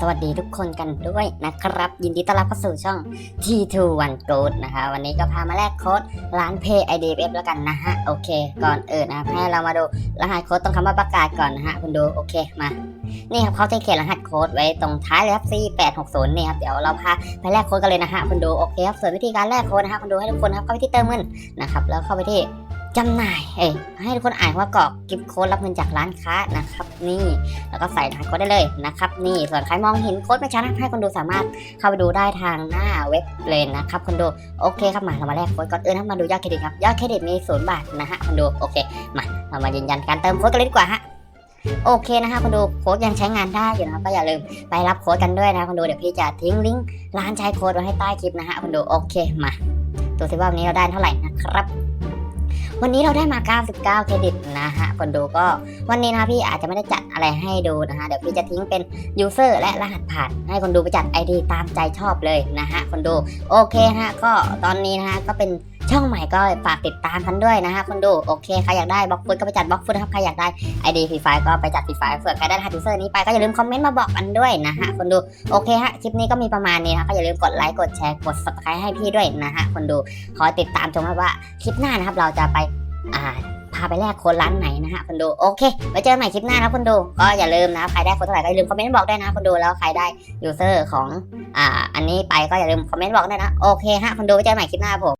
สวัสดีทุกคนกันด้วยนะครับ ยินดีต้อนรับเข้าสู่ช่อง T21 Good นะคะ วันนี้ก็พามาแลกโค้ดร้าน Pay IDF แล้วกันนะฮะ โอเค ก่อนอื่นนะครับให้เรามาดูรหัสโค้ดต้องคำว่าประกาศก่อนนะฮะ คุณดู โอเค มา นี่ครับเขาจะเขียนรหัสโค้ดไว้ตรงท้ายเลยครับ C860 นี่ครับ เดี๋ยวเราพาไปแลกโค้ดกันเลยนะฮะ คุณดู โอเคครับ ส่วนวิธีการแลกโค้ดนะฮะ คุณดูให้ทุกคนครับ เข้าไปที่เติมเงินนะครับ แล้วเข้าไปที่ จำหน่ายเอ้ยให้ทุกคนอ่านว่ากรอกกิฟต์โค้ดรับเงินจากร้านค้านะครับนี่ แล้วก็ใส่รหัสโค้ดได้เลยนะครับนี่ส่วนใครมองเห็นโค้ดไม่ชัดนะให้คนดูสามารถเข้าไปดูได้ทางหน้าเว็บเลยนะครับคนดูโอเคครับมาเรามาแลกโค้ดก่อนเอื่นะมาดูยอดเครดิตครับยอดเครดิตมีศูนย์บาทนะฮะคนดูโอเคมาเรามายืนยันการเติมโค้ดกันเลยดีกว่าฮะโอเคนะฮะคนดูโค้ดยังใช้งานได้อยู่นะครับก็อย่าลืมไปรับโค้ดกันด้วยนะคนดูเดี๋ยวพี่จะทิ้งลิงก์ร้านใช้โค้ดไว้ให้ใต้คลิปนะฮะคนดูโอเคมาดูสิว่าวันนี้เราได้เท่าไหร่นะครับ วันนี้เราได้มา 99 เครดิตนะฮะคนดูก็วันนี้นะพี่อาจจะไม่ได้จัดอะไรให้ดูนะฮะเดี๋ยวพี่จะทิ้งเป็นยูเซอร์และรหัสผ่าน ให้คนดูไปจัด ID ตามใจชอบเลยนะฮะคนดูโอเคฮะก็ตอนนี้นะฮะก็เป็นช่องใหม่ก็ฝากติดตามกันด้วยนะฮะคนดูโอเคใครอยากได้บล็อกฟุตก็ไปจัดบล็อกฟุตนะครับใครอยากได้ ID ฟรีไฟก็ไปจัดฟรีไฟส่วนใครได้รหัสยูเซอร์นี้ไปก็อย่าลืมคอมเมนต์มาบอกกันด้วยนะฮะคนดูโอเคฮะคลิปนี้ก็มีประมาณนี้นะก็อย่าลืมกดไลค์กดแชร์กด subscribe ให้พี่ด้วยนะฮะคนดูขอติดตามชมครับว่าคลิปหน้านะครับเราจะไป อ่าพาไปแลกโค้ดร้านไหนนะฮะคนดูโอเคไว้เจอกันใหม่คลิปหน้านะคนดูก็อย่าลืมนะใครได้โค้ดเท่าไหร่ก็อย่าลืมคอมเมนต์บอกด้วยนะคนดูแล้วใครได้ยูเซอร์ของอ่าอันนี้ไปก็อย่าลืมคอมเมนต์บอกด้วยนะโอเคฮะคนดูไว้เจอกันใหม่คลิปหน้าผม